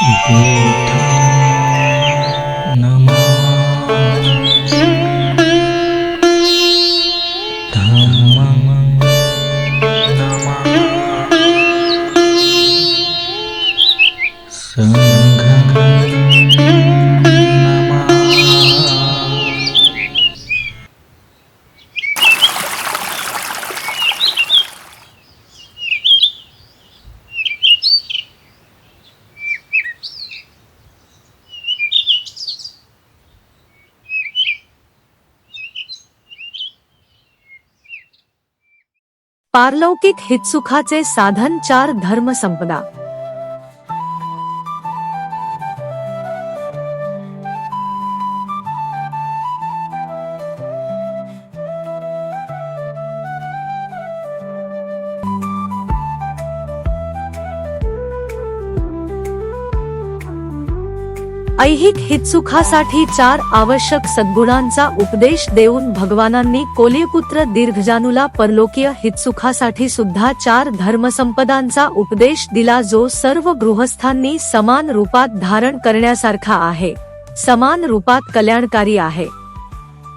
你疼了吗？疼吗？疼吗？想看看吗？पारलौकिक हितसुखाचे साधन चार धर्मसंपदा. ऐहिक हितसुखासाठी चार आवश्यक सद्गुणांचा उपदेश देऊन भगवानांनी कोलीपुत्र दीर्घजानुला परलोकीय हितसुखासाठी सुद्धा चार धर्मसंपदांचा उपदेश दिला जो सर्व गृहस्थांनी समान रूपात धारण करण्यासारखा आहे. समान रूपात कल्याणकारी आहे.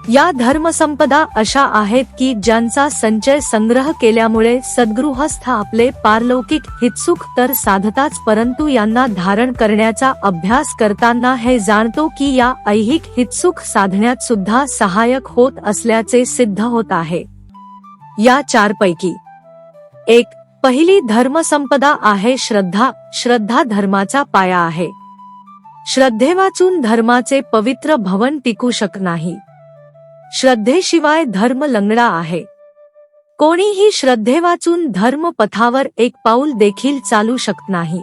या धर्मसंपदा अशा आहेत की ज्यांचा संचय संग्रह केल्यामुळे सद्गृहस्थ आपले पारलौकिक हितसुख तर साधताच परंतु यांना धारण करण्याचा अभ्यास करताना हे जाणतो की या ऐहिक हितसुख साधण्यात सुद्धा सहायक होत असल्याचे सिद्ध होत आहे. या चारपैकी एक पहिली धर्मसंपदा आहे श्रद्धा. श्रद्धा धर्माचा पाया आहे. श्रद्धेवाचून धर्माचे पवित्र भवन टिकू शक नाही. श्रद्धेशिवाय धर्म लंगडा आहे. कोणीही श्रद्धेवाचून धर्म पथावर एक पाऊल देखील चालू शकत नाही.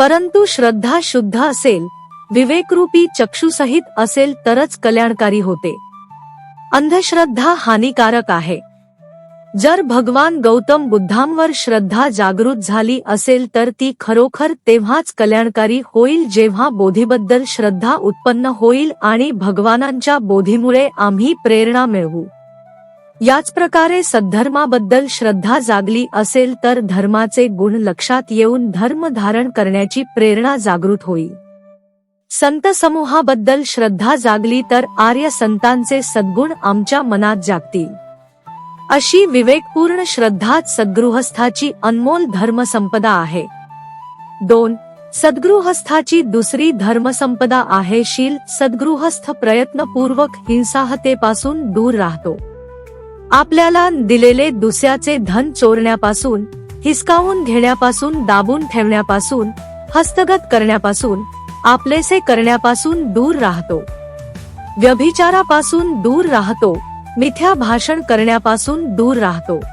परंतु श्रद्धा शुद्ध असेल विवेकरूपी चक्षुसहित असेल तरच कल्याणकारी होते. अंधश्रद्धा हानिकारक आहे. जर भगवान गौतम बुद्धांवर श्रद्धा जागृत झाली असेल तर ती खरोखर तेव्हाच कल्याणकारी होईल जेव्हा बोधीबद्दल श्रद्धा उत्पन्न होईल आणि भगवानांच्या बोधीमुळे आम्ही प्रेरणा मिळवू. याच प्रकारे सद्धर्माबद्दल श्रद्धा जागली असेल तर धर्माचे गुण लक्षात येऊन धर्म धारण करण्याची प्रेरणा जागृत होईल. संत समूहाबद्दल श्रद्धा जागली तर आर्य संतांचे सद्गुण आमच्या मनात जागतील. अशी विवेकपूर्ण श्रद्धा सद्गृहस्थाची अनमोल धर्मसंपदा आहे. दोन सद्गृहस्थाची दुसरी धर्मसंपदा आहे शील सद्गृहस्थ प्रयत्नपूर्वक हिंसाहतेपासून दूर राहतो. आपल्याला दिलेले दुसऱ्याचे धन चोरण्यापासून हिसकावून घेण्यापासून दाबून ठेवण्यापासून हस्तगत करण्यापासून आपलेसे करण्यापासून दूर राहतो. व्यभिचारापासून दूर राहतो. मिथ्या भाषण करण्यापासून दूर राहतो.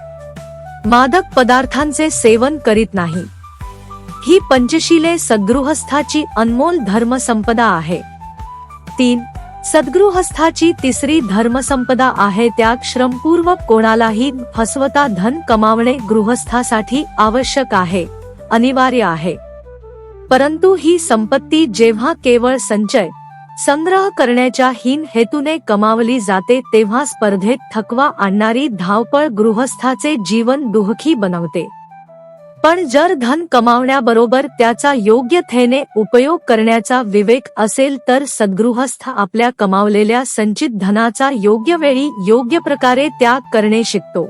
मादक पदार्थांचे सेवन करीत नाही. ही पंचशीले सद्गृहस्थाची अनमोल धर्मसंपदा आहे. तीन सद्गृहस्थाची तिसरी धर्मसंपदा आहे त्याग श्रमपूर्वक कोणालाही फसवता धन कमावणे गृहस्थासाठी आवश्यक आहे अनिवार्य आहे. परंतु ही संपत्ती जेव्हा केवळ संचय संग्रह करण्याच्या हीन हेतूने कमावली जाते तेव्हा स्पर्धेत थकवा आणणारी धावपळ गृहस्थाचे जीवन दुःखी बनवते. पण जर धन कमावण्याबरोबर त्याचा योग्यतेने उपयोग करण्याचा विवेक असेल तर सद्गृहस्थ आपल्या कमावलेल्या संचित धनाचा योग्य वेळी योग्य प्रकारे त्याग करणे शिकतो.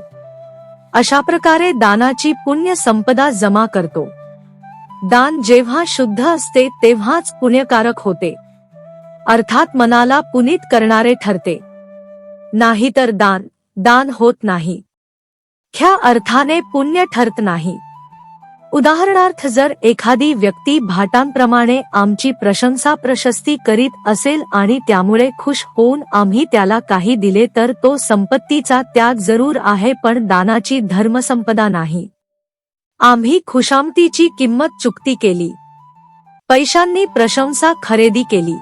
अशा प्रकारे दानाची पुण्य संपदा जमा करतो. दान जेव्हा शुद्ध असते तेव्हाच पुण्यकारक होते. अर्थात मनाला पुनीत करणारे ठरते. नाहीतर दान दान होत नाही. ह्या अर्थाने पुण्य ठरत नाही. उदाहरणार्थ जर एखादी व्यक्ती भाटांप्रमाणे आमची प्रशंसा प्रशस्ती करीत असेल आणि त्यामुळे खुश होऊन आम्ही त्याला काही दिले तर तो संपत्तीचा त्याग जरूर आहे पण दानाची धर्मसंपदा नाही. आम्ही खुशामतीची किंमत चुकती केली. पैशांनी प्रशंसा खरेदी केली.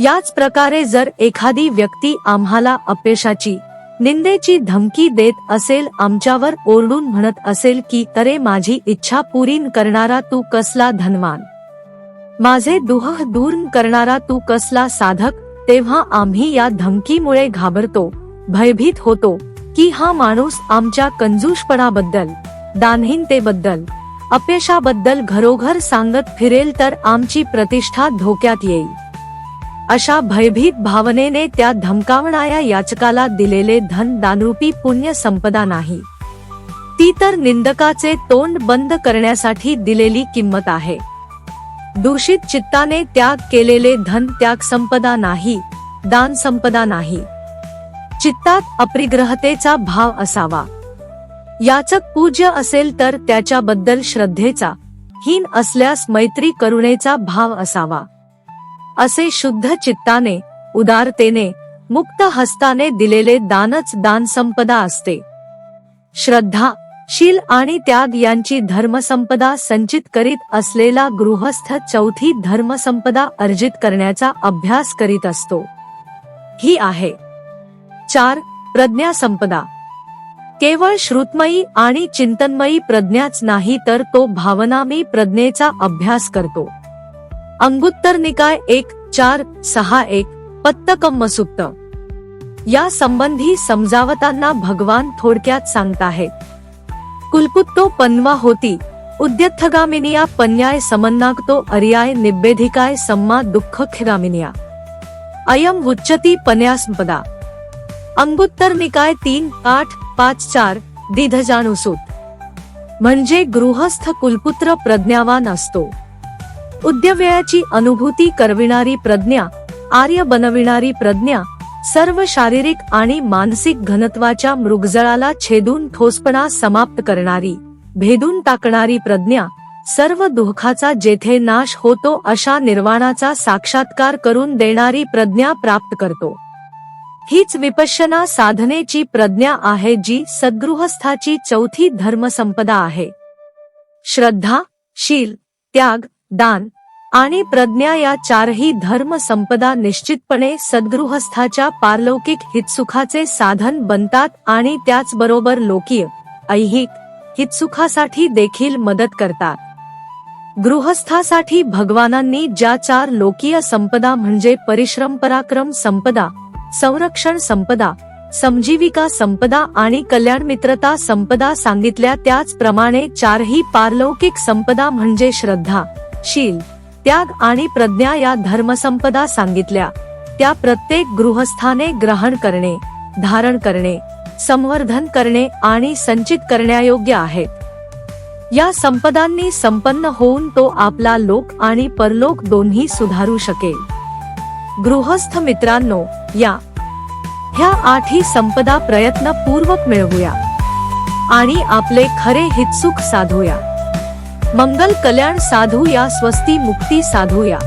याच प्रकारे जर एखादी व्यक्ती आम्हाला अपयशाची निंदेची धमकी देत असेल आमच्यावर ओरडून म्हणत असेल की तरे माझी इच्छा पुरीन करणारा तू कसला धनवान? माझे दुह दूर करणारा तू कसला साधक? तेव्हा आम्ही या धमकीमुळे घाबरतो भयभीत होतो की हा माणूस आमच्या कंजूषपणाबद्दल दानहीनतेबद्दल अपयशाबद्दल घरोघर सांगत फिरेल तर आमची प्रतिष्ठा धोक्यात येईल. अशा भयभीत भावनेने त्या धमकावणाऱ्या याचकाला दिलेले धन दानरूपी पुण्य संपदा नाही. ती तर निंदकाचे तोंड बंद करण्यासाठी दिलेली किंमत आहे. दूषित चित्ताने त्याग केलेले धन त्याग संपदा नाही दान संपदा नाही. चित्तात अप्रिग्रहतेचा भाव असावा. याचक पूज्य असेल तर त्याच्याबद्दल श्रद्धेचा हीन असल्यास मैत्री करुणेचा भाव असावा. असे शुद्ध चित्ताने उदारतेने मुक्त हस्ताने दिलेले दानच दान संपदा असते. श्रद्धा शील आणि त्याग यांची धर्मसंपदा संचित करीत असलेला गृहस्थ चौथी धर्मसंपदा अर्जित करण्याचा अभ्यास करीत असतो. ही आहे. चार प्रज्ञा संपदा केवळ श्रुतमयी आणि चिंतनमयी प्रज्ञाच नाही तर तो भावनामी प्रज्ञेचा अभ्यास करतो. अंगुत्तर निकाय एक, चार, सहा, एक पत्तकम्म सुप्त या संबंधी समजावताना भगवान थोडक्यात सांगताहेत. कुलपुत्तो पन्वा होती, उद्यत्थगामिनिया पन्याय समन्नागतो अर्याय निब्बेधिकाय सम्मा दुःखगामिनिया अयम उच्चती पन्यासपदा अंगुत्तर निकाय तीन, आठ, पाच, चार, दिधजानुसूत. म्हणजे गृहस्थ कुलपुत्र प्रज्ञावान असतो. उद्यव्ययाची अनुभूती करविणारी प्रज्ञा आर्य बनविणारी प्रज्ञा सर्व शारीरिक आणि मानसिक घनत्वाच्या मृगजळाला छेदून ठोसपणा समाप्त करणारी भेदून टाकणारी प्रज्ञा सर्व दुःखाचा जेथे नाश होतो अशा निर्वाणाचा साक्षात्कार करून देणारी प्रज्ञा प्राप्त करतो. हीच विपश्यना साधनेची प्रज्ञा आहे जी सद्गृहस्थाची चौथी धर्मसंपदा आहे. श्रद्धा शील त्याग दान आणि प्रज्ञा या चारही धर्म संपदा निश्चितपणे सद्गृहस्थाच्या पारलौकिक हितसुखाचे साधन बनतात आणि त्याचबरोबर लोकीय ऐहिक हितसुखासाठी देखील मदत करतात. गृहस्थासाठी भगवानांनी ज्या चार लोकीय संपदा म्हणजे परिश्रम पराक्रम संपदा संरक्षण संपदा समजीविका संपदा आणि कल्याण मित्रता संपदा सांगितल्या त्याचप्रमाणे चारही पारलौकिक संपदा म्हणजे श्रद्धा. शील त्याग आणि प्रज्ञा या धर्मसंपदा सांगितल्या. त्या प्रत्येक गृहस्थाने ग्रहण करणे धारण करणे संवर्धन करणे आणि संचित करण्यायोग्य आहेत या संपदांनी संपन्न होऊन तो आपला लोक आणि परलोक दोन्ही सुधारू शकेल. गृहस्थ मित्रांनो या ह्या आठी संपदा प्रयत्नपूर्वक मिळवूया. आणि आपले खरे हितसुख साधूया. मंगल कल्याण साधू या स्वस्ती मुक्ती साधूया.